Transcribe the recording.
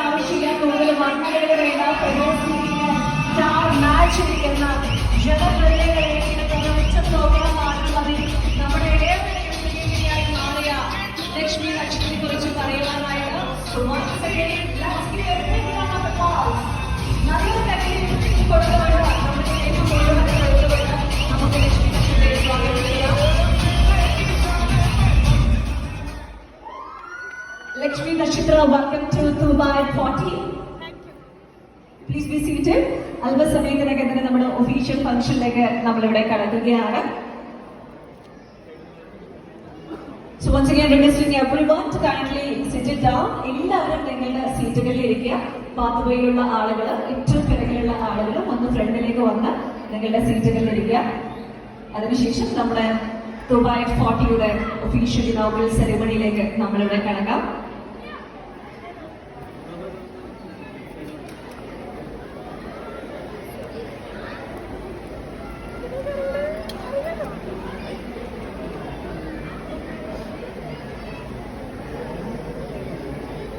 ആവശ്യമില്ല കൂടുതൽ വർണനകൾ വേണ്ട എന്ന ജനപ്രതികളെ Lakshmi Nakshatra welcome to Dubai forty please be seated അല്പസമയത്തിനൊക്കെ തന്നെ നമ്മുടെ ഒഫീഷ്യൽ ഫംഗ്ഷനിലേക്ക് നമ്മളിവിടെ കടക്കുകയാണ് So once again requesting everyone to kindly sit it down. എല്ലാവരും നിങ്ങളുടെ സീറ്റുകളിൽ ഇരിക്കുക. പാത്തുവയിലുള്ള ആളുകൾ ഏറ്റവും പിറകിലുള്ള ആളുകൾ ഒന്ന് ഫ്രണ്ടിലേക്ക് വന്ന് നിങ്ങളുടെ സീറ്റുകളിൽ ഇരിക്കുക. അതിനുശേഷം നമ്മുടെ ദുബായ് ഫോർട്ടിയുടെ ഒഫീഷ്യൽ ഇനോഗ്രൽ സെറിമണിയിലേക്ക് നമ്മളിവിടെ കടക്കാം.